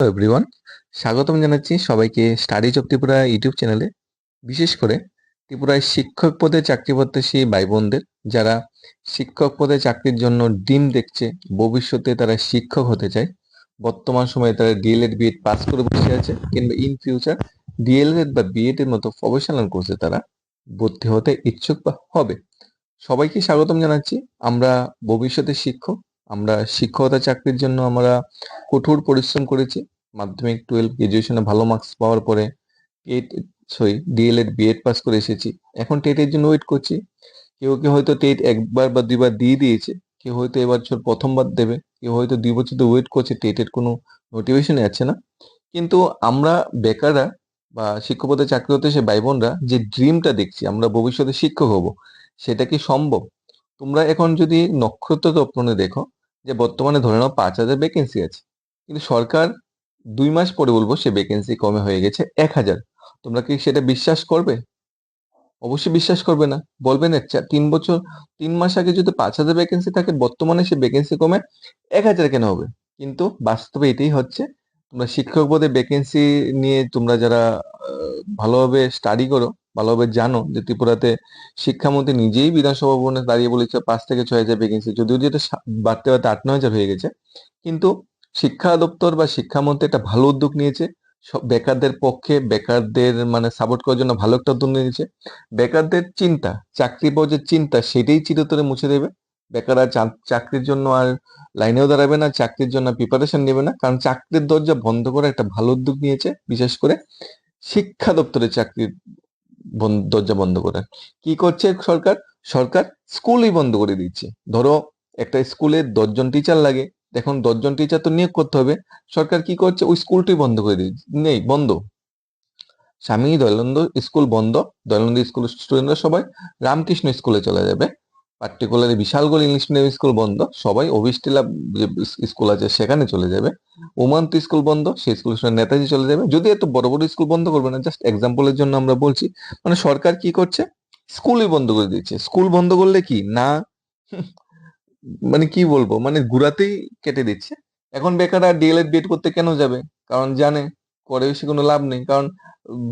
Everyone স্বাগতম জানাচ্ছি সবাইকে স্টাডিজ অফ ত্রিপুরা ইউটিউব চ্যানেলে বিশেষ করে ত্রিপুরায় শিক্ষক পদে চাকরি প্রত্যাশী ভাই বোনদের যারা শিক্ষক পদে চাকরির জন্য ডিম দেখছে, ভবিষ্যতে তারা শিক্ষক হতে চায়। বর্তমান সময়ে তারা ডিএলএড বিএড পাস করে বসে আছে, কিংবা in future D El Ed বা বিএড এর মতো প্রফেশনাল কোর্সে তারা ভর্তি হতে ইচ্ছুক বা হবে। সবাইকে স্বাগতম জানাচ্ছি। আমরা ভবিষ্যতে শিক্ষক আমরা শিক্ষকতা চাকরির জন্য আমরা কঠোর পরিশ্রম করেছি। মাধ্যমিক টুয়েলভ গ্রাজুয়েশনে ভালো মার্কস পাওয়ার পরে TET sorry D El Ed B Ed pass করে এসেছি। এখন টেটের জন্য ওয়েট করছি। কেউ কেউ হয়তো টেট একবার বা দুইবার দিয়ে দিয়েছে। কেউ হয়তো এবছর প্রথমবার দেবে। কেউ হয়তো দুই বছর তো ওয়েট করছে। টেটের কোনো নোটিফিকেশন আছে না। কিন্তু আমরা বেকাররা বা শিক্ষকতা চাকরি হতে সে ভাই বোনরা যে ড্রিমটা দেখছি, আমরা ভবিষ্যতে শিক্ষক হব, সেটা কি সম্ভব? তোমরা এখন যদি নক্ষত্র দর্পণে দেখো, যে বর্তমানে ধরে নাও পাঁচ হাজার ভ্যাকেন্সি আছে। কিন্তু সরকার দুই মাস পরে বলব সে ভ্যাকেন্সি কমে হয়ে গেছে এক হাজার। তোমরা কি সেটা বিশ্বাস করবে? অবশ্যই বিশ্বাস করবে না। বলবে না তিন বছর, তিন মাস আগে যদি পাঁচ হাজার ভ্যাকেন্সি থাকে, বর্তমানে সে ভ্যাকেন্সি কমে এক হাজার কেন হবে? কিন্তু বাস্তবে এটাই হচ্ছে, তোমরা শিক্ষক পদে ভ্যাকেন্সি নিয়ে তোমরা যারা ভালোভাবে স্টাডি করো ভালোভাবে জানো যে ত্রিপুরাতে শিক্ষামন্ত্রী নিজেই বিধানসভা ভবনে দাঁড়িয়ে বলেছে পাঁচ থেকে ছয় হাজার ভ্যাকেন্সি যদিও যেটা বাড়তে বাড়তে আট, নয় হাজার হয়ে গেছে। কিন্তু শিক্ষা দপ্তর বা শিক্ষামন্ত্রী একটা ভালো উদ্যোগ নিয়েছে। সব বেকারদের পক্ষে বেকারদের মানে সাপোর্ট করার জন্য ভালো একটা উদ্যোগ নিয়েছে। বেকারদের চিন্তা চাকরি পাওয়ার যে চিন্তা, সেটাই চিরতরে মুছে দেবে। বেকাররা চাকরির জন্য আর লাইনেও দাঁড়াবে না, চাকরির জন্য প্রিপারেশন নেবে না। কারণ চাকরির দরজা বন্ধ করে একটা ভালো উদ্যোগ নিয়েছে, বিশেষ করে শিক্ষা দপ্তরের চাকরির দরজা বন্ধ করে। কি করছে সরকার? সরকার স্কুলই বন্ধ করে দিচ্ছে। ধরো, একটা স্কুলে দশজন টিচার লাগে। এখন দশজন টিচার তো নিয়োগ করতে হবে। সরকার কি করছে? ওই স্কুলটি বন্ধ করে দিচ্ছে নেই, বন্ধ। স্বামী দয়ানন্দ স্কুল বন্ধ। দয়ানন্দ স্কুল স্টুডেন্টরা সবাই রামকৃষ্ণ স্কুলে চলে যাবে। Particularly Bishalgarh English medium school বন্ধ, সবাই অবিষ্টিলা যে স্কুল আছে সেখানে চলে যাবে। উমান্ত স্কুল বন্ধ, সেই স্কুল নেতাজি চলে যাবে। যদি এত বড় বড় স্কুল বন্ধ করবে না জাস্ট এক্সাম্পলের জন্য আমরা বলছি মানে সরকার কি করছে? স্কুলই বন্ধ করে দিচ্ছে। স্কুল বন্ধ করলে কি? না। মানে কি বলব? মানে ঘুরাতেই কেটে দিচ্ছে। এখন বেকাররা ডিএলএড বিএড করতে কেন যাবে? কারণ জানে করে বেশি কোনো লাভ নেই। কারণ,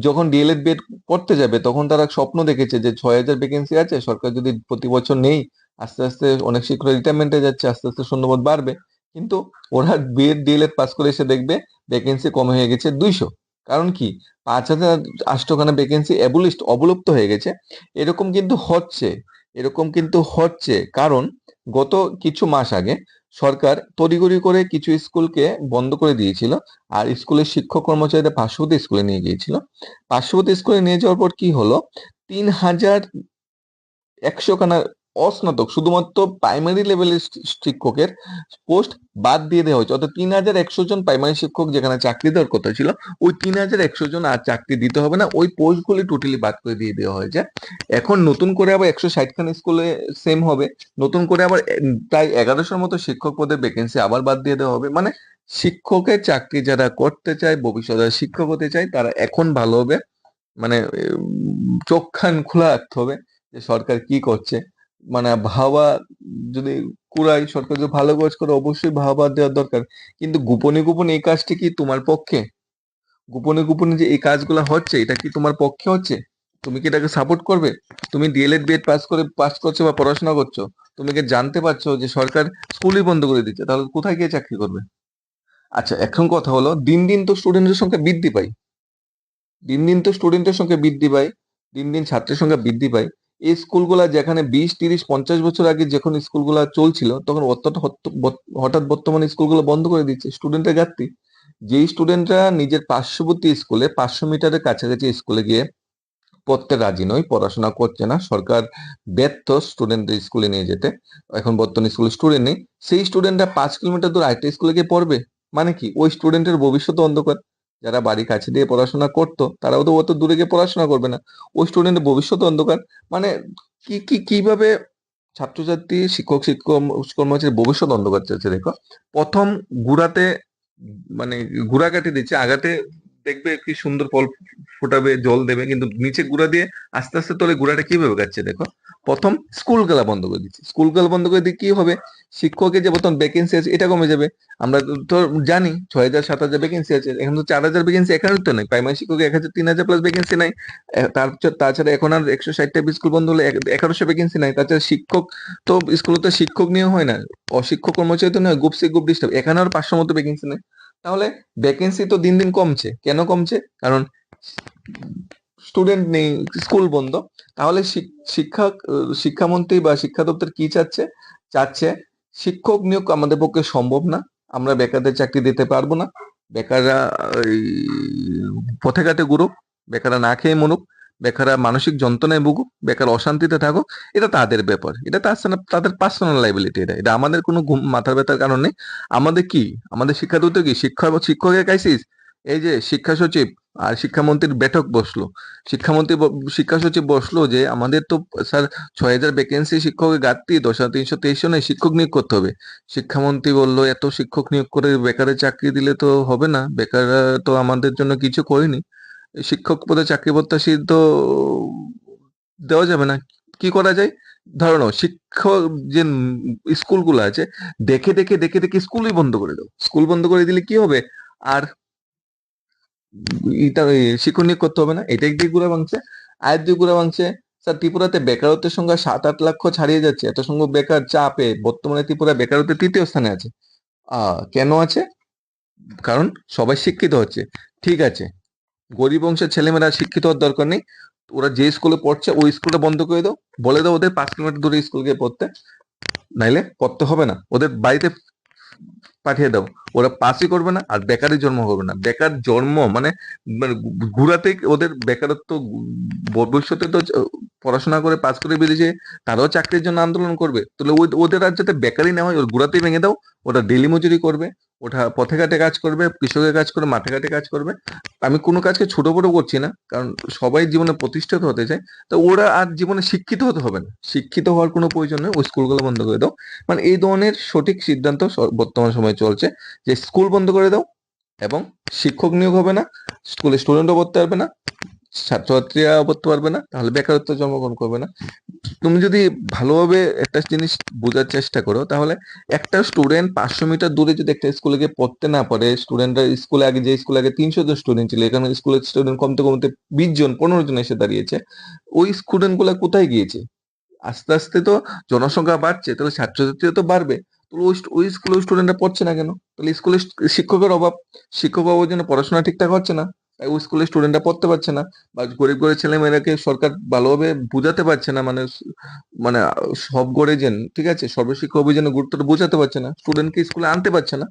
যখন ডিএলএড বিএড করতে যাবে, তখন তারা স্বপ্ন দেখেছে যে ছয় হাজার ভ্যাকেন্সি আছে, সরকার যদি প্রতি বছর নেই, আস্তে আস্তে অনেক শিক্ষক রিটায়ারমেন্টে যাচ্ছে, আস্তে আস্তে শূন্যপদ বাড়বে। কিন্তু ওরা বিএড ডিএলএড পাস করে এসে দেখবে ভ্যাকেন্সি কমে হয়ে গেছে দুইশো। কারণ কি? পাঁচ হাজার আষ্টখানা ভ্যাকেন্সি অ্যাবলিস্ট অবলুপ্ত হয়ে গেছে। এরকম কিন্তু হচ্ছে, এরকম কিন্তু হচ্ছে। কারণ, গত কিছু মাস আগে সরকার তড়িগড়ি করে কিছু স্কুলকে বন্ধ করে দিয়েছিল আর স্কুলের শিক্ষক কর্মচারীদের পার্শ্ববর্তী স্কুলে নিয়ে গিয়েছিল। পার্শ্ববর্তী স্কুলে নিয়ে যাওয়ার পর কি হলো? তিন হাজার একশো খানা অস্নাতক, শুধুমাত্র প্রাইমারি লেভেলের শিক্ষকের পোস্ট বাদ দিয়ে দেওয়া হয়েছে। অর্থাৎ তিন হাজার একশো জন প্রাইমারি শিক্ষক যেখানে চাকরি দেওয়ার কথা ছিল, ওই তিন হাজার একশো জন আর চাকরি দিতে হবে না। ওই পোস্টগুলি টোটালি বাদ করে দিয়ে দেওয়া হয়েছে। এখন নতুন করে আবার একশো ষাট খানা স্কুলে সেম হবে। নতুন করে আবার প্রায় এগারোশোর মতো শিক্ষক পদের ভ্যাকেন্সি আবার বাদ দিয়ে দেওয়া হবে। মানে শিক্ষকের চাকরি যারা করতে চায়, ভবিষ্যতে শিক্ষক হতে চায়, তারা এখন ভালো হবে। মানে চোখ খান খোলা রাখতে হবে যে সরকার কি করছে। মানে ভাবা যদি কুড়াই সরকার যদি ভালো কাজ করে অবশ্যই ভাবা দেওয়ার দরকার। কিন্তু গোপনে গোপনে এই কাজটি কি তোমার পক্ষে? গোপনে গোপনে যে এই কাজগুলো হচ্ছে, এটা কি তোমার পক্ষে হচ্ছে? তুমি কি এটাকে সাপোর্ট করবে? তুমি D El Ed B Ed pass করে পাস করছ বা পড়াশোনা করছ, তুমি কি জানতে পারছ যে সরকার স্কুলই বন্ধ করে দিচ্ছে, তাহলে কোথায় গিয়ে চাকরি করবে? আচ্ছা এখন কথা হলো, দিন দিন তো স্টুডেন্টের সংখ্যা বৃদ্ধি পায়। দিন দিন তো স্টুডেন্টের সংখ্যা বৃদ্ধি পায়, দিন দিন ছাত্রের সংখ্যা বৃদ্ধি পায়। এই স্কুলগুলা যেখানে বিশ, তিরিশ, পঞ্চাশ বছর আগে যখন স্কুলগুলা চলছিল, তখন হঠাৎ বর্তমানে স্কুলগুলো বন্ধ করে দিচ্ছে স্টুডেন্টের ঘাটতি। যেই স্টুডেন্টরা নিজের পার্শ্ববর্তী স্কুলে, পাঁচশো মিটারের কাছাকাছি স্কুলে গিয়ে পড়তে রাজি নয়, পড়াশোনা করছে না, সরকার ব্যর্থ স্টুডেন্টদের স্কুলে নিয়ে যেতে। এখন বর্তমানে স্কুলে স্টুডেন্ট নেই। সেই স্টুডেন্টরা পাঁচ কিলোমিটার দূর আরেকটা স্কুলে গিয়ে পড়বে? মানে কি? ওই স্টুডেন্টের ভবিষ্যৎ অন্ধকার। যারা বাড়ি কাছে দিয়ে পড়াশোনা করতো, তারাও তো অত দূরে গিয়ে পড়াশোনা করবে না। ওই স্টুডেন্টের ভবিষ্যৎ অন্ধকার। মানে কি কি, কীভাবে ছাত্রছাত্রী, শিক্ষক শিক্ষক ভবিষ্যৎ অন্ধকার চলছে দেখো? প্রথম গুড়াতে মানে গুড়া কাটি দিচ্ছে আগাতে দেখবে কি সুন্দর ফল ফোটাবে, জল দেবে, কিন্তু নিচে গুঁড়া দিয়ে আস্তে আস্তে তোলে গুঁড়াটা কীভাবে গাচ্ছে দেখো। প্রথম স্কুল গেলা বন্ধ করে দিচ্ছে। স্কুল গেলা বন্ধ করে দিয়ে কি হবে? শিক্ষকের যে বর্তমান ভ্যাকেন্সি আছে, এটা কমে যাবে। আমরা তো জানি, ছয় হাজার, সাত হাজার ভ্যাকেন্সি আছে। এখন তো চার হাজার ভ্যাকেন্সি এখানে তো নেই। প্রাইমারি শিক্ষকের এক হাজার, তিন হাজার প্লাস ভ্যাকেন্সি নাই। তার তাছাড়া এখন আর একশো ষাটটা স্কুল বন্ধ হলে এগারোশো ভ্যাকেন্সি নাই। তাছাড়া শিক্ষক তো, স্কুলে তো শিক্ষক নিয়ে হয় না। অশিক্ষক কর্মচারী তো নয় গ্রুপ সি গ্রুপ ডিস্টার্ব এখানে আর পাঁচশো মতো ভ্যাকেন্সি নেই। তাহলে ভ্যাকেন্সি তো দিন দিন কমছে। কেন কমছে? কারণ স্টুডেন্ট নেই স্কুল বন্ধ। তাহলে শিক- শিক্ষক শিক্ষামন্ত্রী বা শিক্ষা দপ্তর কি চাচ্ছে? চাচ্ছে শিক্ষক নিয়োগ আমাদের পক্ষে সম্ভব না। আমরা বেকারদের চাকরি দিতে পারব না। বেকাররা পথে ঘাটে ঘুরুক। বেকাররা না খেয়ে মরুক। বেকাররা মানসিক যন্ত্রণায় ভুগুক বেকার অশান্তিতে থাকুক, এটা তাদের ব্যাপার। এটা তাদের পার্সোনাল লাইবিলিটি এটা। এটা আমাদের কোনো ঘুম মাথার ব্যথার কারণ নেই। আমাদের কি? আমাদের শিক্ষা দপ্তর কি? শিক্ষা, শিক্ষকের ক্রাইসিস এই যে শিক্ষা সচিব আর শিক্ষামন্ত্রীর বৈঠক বসল। শিক্ষামন্ত্রী শিক্ষা সচিব বসল যে আমাদের তো স্যার ছয় হাজার ভ্যাকেন্সি শিক্ষকের ঘাটতি, দশ হাজার তিনশো তেইশ জনের শিক্ষক নিয়োগ করতে হবে। শিক্ষামন্ত্রী বলল, এত শিক্ষক নিয়োগ করে বেকারের চাকরি দিলে তো হবে না। বেকাররা তো আমাদের জন্য কিছু করেনি। শিক্ষক পদে চাকরি প্রত্যাশী তো দেওয়া যাবে না। কি করা যায়? ধরো শিক্ষক যে স্কুলগুলো আছে, দেখে দেখে দেখে দেখে স্কুলই বন্ধ করে দাও। স্কুল বন্ধ করে দিলে কি হবে? আর শিক্ষক নিয়োগ করতে হবে না। এটা একদিকে গুড়া ভাঙছে আয়ের দিকে গুড়া ভাঙছে। স্যার, ত্রিপুরাতে বেকারত্বের সংখ্যা সাত আট লক্ষ ছাড়িয়ে যাচ্ছে। এত সংখ্যক বেকার চাপে বর্তমানে ত্রিপুরা বেকারত্বের তৃতীয় স্থানে আছে। কেন আছে? কারণ সবাই শিক্ষিত হচ্ছে। ঠিক আছে গরিব বংশের ছেলেমেয়েরা শিক্ষিত হওয়ার দরকার নেই। ওরা যে স্কুলে পড়ছে, ওই স্কুলটা বন্ধ করে দাও। বলে দাও ওদের পাঁচ কিলোমিটার দূরে স্কুল গিয়ে পড়তে। নাইলে পড়তে হবে না। ওদের বাড়িতে পাঠিয়ে দাও। ওরা পাসই করবে না আর বেকারই জন্ম হবে না। বেকার জন্ম মানে মানে ঘুরাতে ওদের বেকারত্ব, ভবিষ্যতে তো পড়াশোনা করে পাস করে বেরিয়েছে, তারাও চাকরির জন্য আন্দোলন করবে। তাহলে ওদের আর যাতে বেকারই না হয়, ওর ঘুরাতেই ভেঙে দাও। ওরা ডেলি মজুরি করবে। ওটা পথে ঘাটে কাজ করবে কৃষকের কাজ করবে, মাঠে ঘাটে কাজ করবে। আমি কোনো কাজকে ছোট বড় করছি না, কারণ সবাই জীবনে প্রতিষ্ঠিত হতে চায়। তো ওরা আর জীবনে শিক্ষিত হতে হবে না। শিক্ষিত হওয়ার কোনো প্রয়োজন নেই, ওই স্কুলগুলো বন্ধ করে দাও। মানে এই ধরনের সঠিক সিদ্ধান্ত বর্তমান সময়ে চলছে যে স্কুল বন্ধ করে দাও এবং শিক্ষক নিয়োগ হবে না, স্কুলে স্টুডেন্টও পড়তে পারবে না ছাত্রছাত্রীরা পড়তে পারবে না, তাহলে বেকারত্ব জন্মগ্রহণ করবে না। তুমি যদি ভালোভাবে একটা জিনিস বোঝার চেষ্টা করো, তাহলে একটা স্টুডেন্ট পাঁচশো মিটার দূরে যদি একটা স্কুলে গিয়ে পড়তে না পারে স্টুডেন্টরা স্কুলে আগে যে স্কুলে আগে তিনশো জন স্টুডেন্ট ছিল, এখানে স্কুলের স্টুডেন্ট কমতে কমতে বিশ জন, পনেরো জন এসে দাঁড়িয়েছে, ওই স্টুডেন্টগুলা কোথায় গিয়েছে? আস্তে আস্তে তো জনসংখ্যা বাড়ছে, তাহলে ছাত্রছাত্রীরা তো বাড়বে। ওই স্কুলের স্টুডেন্টরা পড়ছে না কেন? তাহলে স্কুলে শিক্ষকের অভাব, শিক্ষক অভাবের জন্য পড়াশোনা ঠিকঠাক হচ্ছে না। ওই স্কুলের স্টুডেন্টরা পড়তে পারছে না বা গরিব গরিব ছেলে মেয়েরাকে সরকার ভালোভাবে বোঝাতে পারছে না মানে মানে সব গড়ে যেন, ঠিক আছে? সর্বশিক্ষা অভিযানের গুরুত্বটা বোঝাতে পারছে না স্টুডেন্টকে স্কুলে আনতে পারছে না,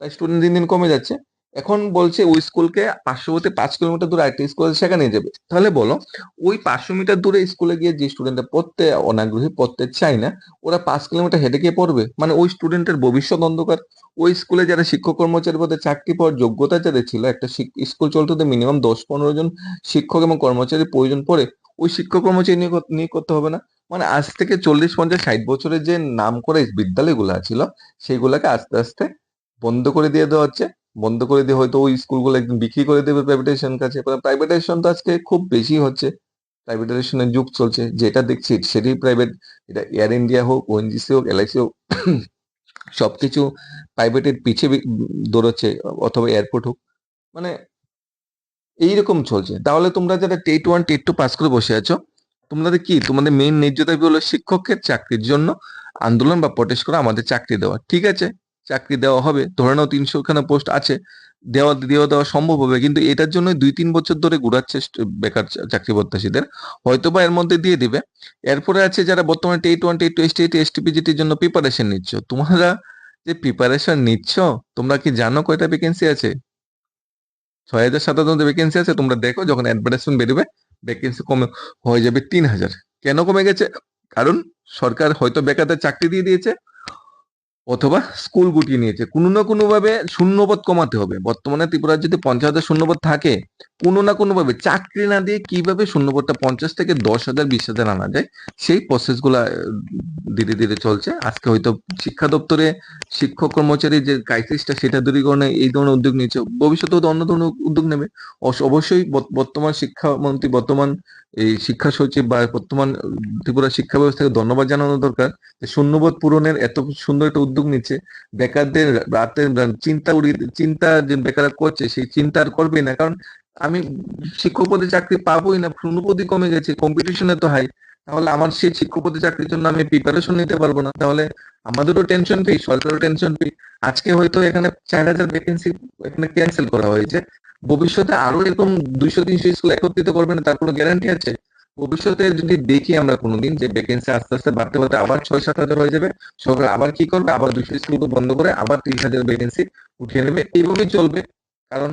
তাই স্টুডেন্ট দিন দিন কমে যাচ্ছে। এখন বলছে ওই স্কুলকে পার্শ্ববর্তী পাঁচ কিলোমিটার দূরে আরেকটা স্কুল আছে, সেখানে যাবে। তাহলে বলো, ওই পাঁচশো মিটার দূরে স্কুলে গিয়ে যে স্টুডেন্টরা পড়তে, অনাগ্রহী পড়তে চায় না, ওরা পাঁচ কিলোমিটার হেঁটে গিয়ে পড়বে? মানে ওই স্টুডেন্টের ভবিষ্যৎ অন্ধকার। ওই স্কুলে যারা শিক্ষক কর্মচারী পদে চাকরি পাওয়ার যোগ্যতা যাদের ছিল, একটা স্কুল চলতে মিনিমাম দশ পনেরো জন শিক্ষক এবং কর্মচারী প্রয়োজন পড়ে, ওই শিক্ষক কর্মচারী নিয়ে করতে হবে না। মানে আজ থেকে চল্লিশ, পঞ্চাশ, ষাট বছরের যে নাম করে বিদ্যালয়গুলো ছিল, সেগুলোকে আস্তে আস্তে বন্ধ করে দিয়ে দেওয়া হচ্ছে। বন্ধ করে দিয়ে হয়তো ওই স্কুলগুলো একদিন বিক্রি করে দেবে প্রাইভেটাইজেশন কাছে। প্রাইভেটাইজেশন তো আজকে খুব বেশি হচ্ছে। প্রাইভেটাইজেশনের যুগ চলছে। যেটা দেখছি সেটাই প্রাইভেট এটা এয়ার ইন্ডিয়া হোক ওএনজিসি হোক এলআইসি হোক, সবকিছু প্রাইভেটের পিছে বি- দৌড়চ্ছে, অথবা এয়ারপোর্ট হোক। মানে এইরকম চলছে। তাহলে তোমরা যারা TET one TET two pass করে বসে আছো, তোমাদের কি, তোমাদের মেইন ন্যায্য দাবি হলো শিক্ষকের চাকরির জন্য আন্দোলন বা প্রটেস্ট করে, আমাদের চাকরি দেওয়া, ঠিক আছে? চাকরি দেওয়া হবে, ধরে নাও তিনশো পোস্ট আছে, দেওয়া দেওয়া দেওয়া সম্ভব হবে। কিন্তু এটার জন্য দুই, তিন বছর ধরে ঘুরাচ্ছে বেকার চাকরি প্রত্যাশীদের। হয়তো বা এর মধ্যে দিয়ে দিবে। এরপরে আছে যারা বর্তমানে TET one TET two S T এসটিপিজিটির জন্য প্রিপারেশন নিচ্ছ। তোমরা যে প্রিপারেশন নিচ্ছ, তোমরা কি জানো কয়টা ভ্যাকেন্সি আছে? ছয় হাজার সাত হাজার ভ্যাকেন্সি আছে, তোমরা দেখো যখন অ্যাডভার্টাইজমেন্ট বেরোবে ভ্যাকেন্সি কমে, হয়ে যাবে তিন হাজার কেন কমে গেছে? কারণ সরকার হয়তো বেকারদের চাকরি দিয়ে দিয়েছে অথবা স্কুল গুটিয়ে নিয়েছে। কোনো না কোনোভাবে শূন্যপদ কমাতে হবে। বর্তমানে ত্রিপুরার যদি পঞ্চায়েতের শূন্যপদ থাকে কোনো না কোনোভাবে চাকরি না দিয়ে কীভাবে শূন্যপদটা পঞ্চাশ থেকে দশ হাজার, বিশ হাজার আনা যায়, সেই প্রসেসগুলা ধীরে ধীরে চলছে। আজকে হয়তো শিক্ষা দপ্তরে শিক্ষক কর্মচারী যে ক্রাইসিসটা সেটা দূরীকরণে এই ধরনের উদ্যোগ নিয়েছে। ভবিষ্যতে অন্য ধরনের উদ্যোগ নেবে। অবশ্যই বর্তমান শিক্ষামন্ত্রী, বর্তমান এই শিক্ষা সচিব বা বর্তমান ত্রিপুরা শিক্ষা ব্যবস্থাকে ধন্যবাদ জানানো দরকার যে শূন্যপদ পূরণের এত সুন্দর একটা উদ্যোগ নিচ্ছে। বেকারদের রাতে চিন্তা উড়িয়ে, চিন্তা যে বেকাররা করছে, সেই চিন্তা আর করবেই না। কারণ আমি শিক্ষক পদে চাকরি পাবোই না শূন্যপদই কমে গেছে কম্পিটিশন এত হাই তাহলে আমার সেই শিক্ষক পদে চাকরির জন্য আমি প্রিপারেশন নিতে পারব না। তাহলে আমাদেরও টেনশন পেই সরকারও টেনশন পেই আজকে হয়তো এখানে চার হাজার ভ্যাকেন্সি এখানে ক্যান্সেল করা হয়েছে। ভবিষ্যতে আরও এরকম দুইশো, তিনশো স্কুল একত্রিত করবে না, তার কোনো গ্যারান্টি আছে? ভবিষ্যতে যদি দেখি আমরা কোনোদিন যে ভ্যাকেন্সি আস্তে আস্তে বাড়তে বাড়তে আবার ছয়, সাত হাজার হয়ে যাবে, সরকার আবার কি করবে? আবার দুশো স্কুলকে বন্ধ করে আবার তিরিশ হাজার ভ্যাকেন্সি উঠিয়ে নেবে। এইভাবেই চলবে। কারণ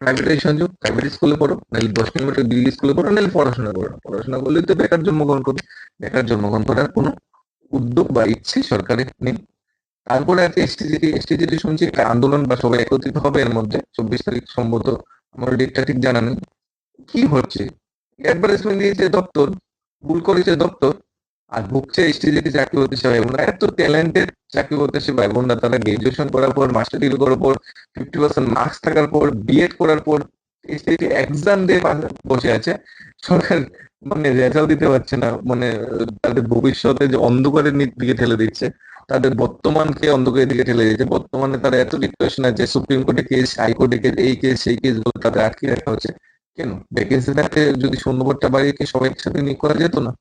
প্রাইভেটাইজেশন যুগ প্রাইভেট স্কুলে পড়ো, নাহলে দশ কিলোমিটার দিল্লি স্কুলে পড়ো, নাহলে পড়াশোনা করো। পড়াশোনা করলেই তো বেকার জন্মগ্রহণ করবে। বেকার জন্মগ্রহণ করার কোনো উদ্যোগ বা ইচ্ছে সরকারের নেই। তারপরে একটা এসটিজিটি এসটিজিটি শুনছি একটা আন্দোলন বা সবাই একত্রিত হবে এর মধ্যে। চব্বিশ তারিখ সম্ভবত আমার ডেটটা ঠিক জানা নেই। কি হচ্ছে? অ্যাডভার্টাইজমেন্ট দিয়েছে দপ্তর, ভুল করেছে দপ্তর। আর ভুগছে এসটিজিটি চাকরি হতে ভাই বোনরা এত ট্যালেন্টেড চাকরি হতে সে ভাই বোনরা তারা গ্রাজুয়েশন করার পর মাস্টার ডিগ্রি করার পর ফিফটি পার্সেন্ট মার্কস থাকার পর বিএড করার পর এক্সাম দিয়ে বসে আছে। সরকার মানে রেজাল্ট দিতে পারছে না। মানে তাদের ভবিষ্যতে যে অন্ধকারের দিকে ঠেলে দিচ্ছে, তাদের বর্তমানকে অন্ধকারের দিকে ঠেলে দিচ্ছে। বর্তমানে তারা এত ডিপ্রেশন আছে, সুপ্রিম কোর্টে কেস হাইকোর্টে কেস এই কেস সেই কেস তাদের আটকে রাখা হচ্ছে। কেন? ভ্যাকেন্সি যদি শূন্যপদটা বাড়িয়ে সবাই একসাথে নিয়োগ করা যেত না?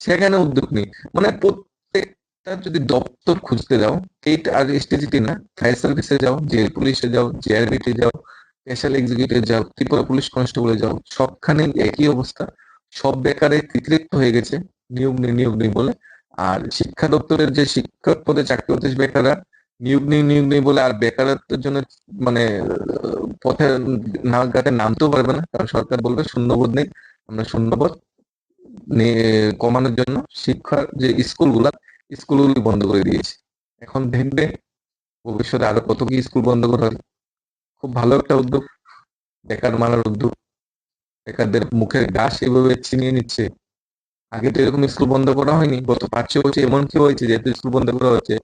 সেখানে উদ্যোগ নেই মানে প্রত্যেকটা যদি দপ্তর খুঁজতে যাও এইটা আর না, ফায়ার সার্ভিসে যাও, জেল পুলিশে যাও, জেআরবিতে যাও, স্পেশাল এক্সিকিউটিভ যাও, ত্রিপুরা পুলিশ কনস্টেবলে যাও, সবখানে একই অবস্থা। সব বেকারে কৃতৃত্ব হয়ে গেছে, নিয়োগ নেই নিয়োগ নেই বলে। আর শিক্ষা দপ্তরের যে শিক্ষক পদে চাকরি হতে বেকাররা, নিয়োগ নেই নিয়োগ নেই বলে আর বেকারত্বের জন্য মানে পথে না ঘাটে নামতেও পারবে না। কারণ সরকার বলবে শূন্যবোধ নেই, আমরা শূন্যবোধ। কমানোর জন্য শিক্ষার যে স্কুলগুলা, স্কুলগুলি বন্ধ করে দিয়েছে। এখন দেখবে ভবিষ্যতে আরও কত কি স্কুল বন্ধ করা হয় খুব ভালো একটা উদ্যোগ, বেকার মারার উদ্যোগ। বেকারদের মুখের ঘাস এভাবে ছিনিয়ে নিচ্ছে। আগে তো এরকম স্কুল বন্ধ করা হয়নি, গত পাঁচ ছয় বছর এমন কি হয়েছে, যেহেতু স্কুল বন্ধ করা হচ্ছে।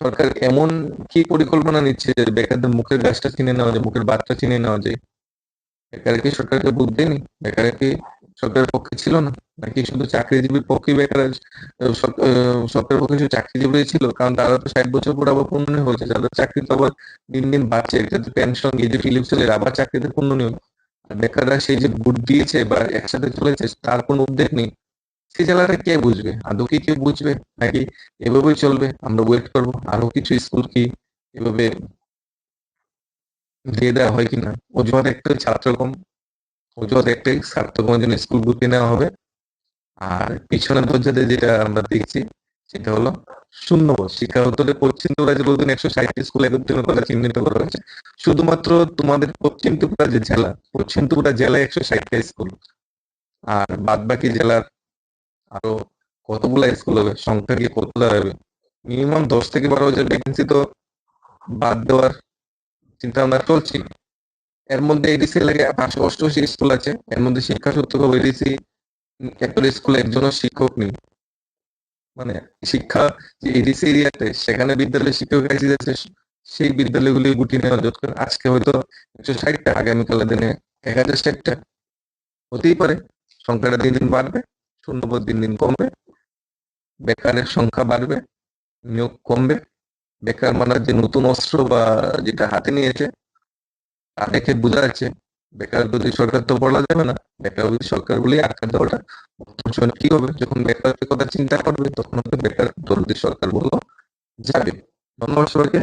সরকার এমন কি পরিকল্পনা নিচ্ছে যে বেকারদের মুখের গাছটা চিনে নেওয়া যায় মুখের বাচ্চা চিনে নেওয়া যায় বেকারকে সরকারকে বুঝ দেয়নি বেকারকে সরকারের পক্ষে ছিল না। নাকি শুধু চাকরিজীবীর পক্ষে বেকার সরকারের পক্ষে শুধু চাকরিজীবী ছিল? কারণ তারা তো ষাট বছর পর আবার পূর্ণ হয়েছে। তাদের চাকরি তো আবার দিন দিন বাড়ছে। যাতে পেনশন এই যে ফিলিপ ছেলে আবার চাকরিতে আর বেকাররা সেই যে ভোট দিয়েছে বা একসাথে চলেছে, তার কোনো উদ্যোগ নেই। সেই জেলাটা কে বুঝবে? আদৌ কি কেউ বুঝবে? নাকি এভাবেই চলবে? আমরা ওয়েট করব। আরও কিছু স্কুল কি এভাবে দিয়ে দেওয়া হয় কিনা? অজুহাত একটাই ছাত্র কম অজুহাত একটাই ছাত্র কমের জন্য স্কুল গুটিয়ে নেওয়া হবে। আর পিছনের দরজাতে যেটা আমরা দেখছি, সেটা হলো শূন্যবোধ শিক্ষা দপ্তরের পশ্চিম ত্রিপুরা যে বলতেন একশো ষাটটি স্কুল একত্রিত করা, চিহ্নিত করা হয়েছে। শুধুমাত্র তোমাদের পশ্চিম ত্রিপুরা যে জেলা, পশ্চিম ত্রিপুরা জেলায় একশো ষাটটা স্কুল। আর বাদ বাকি জেলার আরও কতগুলা স্কুল হবে, সংখ্যা গিয়ে কত দাঁড়াবে? মিনিমাম দশ থেকে বারো হাজার ভ্যাকেন্সি তো বাদ দেওয়ার চিন্তা ভাবনা চলছে এর মধ্যে এডিসি লাগে পাঁচশো অষ্টআশি স্কুল আছে। এর মধ্যে শিক্ষা সত্য খবর এডিসি একটা স্কুলে একজনও শিক্ষক নেই। মানে শিক্ষা যে এডিসি এরিয়াতে সেখানে বিদ্যালয়ে শিক্ষক ক্রাইসিস আছে, সেই বিদ্যালয়গুলি গুটি নেওয়া দরকার আজকে হয়তো একশো ষাটটা, আগামীকালের দিনে এক হাজার ষাটটা। হতেই পারে, সংখ্যাটা দিন দিন বাড়বে, শূন্যপদ দিন দিন কমবে, বেকারের সংখ্যা বাড়বে, নিয়োগ কমবে, বেকার মানার যে নতুন অস্ত্র বা যেটা হাতে নিয়েছে তা দেখে বোঝা যাচ্ছে বেকার বিরোধী সরকার তো বলা যাবে না, বেকার বিরোধী সরকার বলে আটকা দেওয়াটা বর্তমান কি হবে? যখন বেকার কথা চিন্তা করবে, তখন বেকার বিরোধী সরকার বলো যাবে। ধন্যবাদ সবাইকে